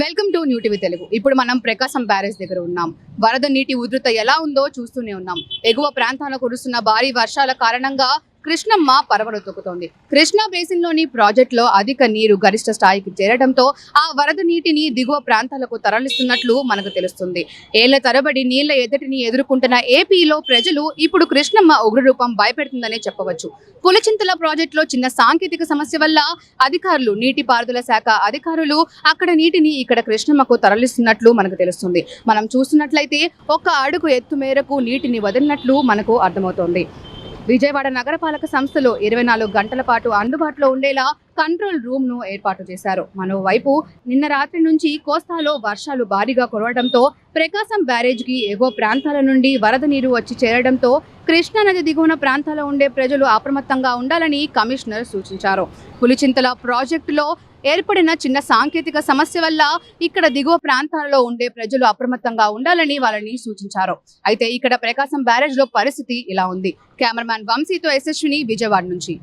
Welcome to new TV Telugu ఇప్పుడు మనం ప్రకాశం barrage దగ్గర ఉన్నాం. వరద నీటి ఉధృత ఎలా ఉందో చూస్తూనే ఉన్నాం. ఎగువ ప్రాంతాల కురుస్తున్న భారీ వర్షాల కారణంగా కృష్ణమ్మ పరవలు తొక్కుతోంది కృష్ణా బేసిన్లోని ప్రాజెక్టులో అధిక నీరు గరిష్ట స్థాయికి చేరడంతో ఆ వరద నీటిని దిగువ ప్రాంతాలకు తరలిస్తున్నట్లు మనకు తెలుస్తుంది. ఏళ్ళ తరబడి నీళ్ళ ఎద్దటిని ఎదుర్కొంటున్న ఏపీలో ప్రజలు ఇప్పుడు కృష్ణమ్మ ఉగ్రరూపం భయపెడుతుందనే చెప్పవచ్చు. పులిచింతల ప్రాజెక్టులో చిన్న సాంకేతిక సమస్య వల్ల అధికారులు నీటిపారుదల శాఖ అధికారులు అక్కడ నీటిని ఇక్కడ కృష్ణమ్మకు తరలిస్తున్నట్లు మనకు తెలుస్తుంది. మనం చూస్తున్నట్లయితే ఒక అడుగు ఎత్తు మేరకు నీటిని వదిలినట్లు మనకు అర్థమవుతోంది. విజయవాడ నగరపాలక సంస్థలో ఇరవై నాలుగు గంటల పాటు అందుబాటులో ఉండేలా కంట్రోల్ రూమ్ను ఏర్పాటు చేశారు. మరోవైపు నిన్న రాత్రి నుంచి కోస్తాలో వర్షాలు భారీగా కురవడంతో ప్రకాశం బ్యారేజ్కి ఎగువ ప్రాంతాల నుండి వరద నీరు వచ్చి చేరడంతో కృష్ణా నది దిగువన ప్రాంతాల్లో ఉండే ప్రజలు అప్రమత్తంగా ఉండాలని కమిషనర్ సూచించారు. పులిచింతల ప్రాజెక్టులో ఏర్పడిన చిన్న సాంకేతిక సమస్య వల్ల ఇక్కడ దిగువ ప్రాంతాలలో ఉండే ప్రజలు అప్రమత్తంగా ఉండాలని వాళ్ళని సూచించారు. అయితే ఇక్కడ ప్రకాశం బ్యారేజ్లో పరిస్థితి ఇలా ఉంది. కెమెరామ్యాన్ వంశీతో యశస్విని విజయవాడ నుంచి.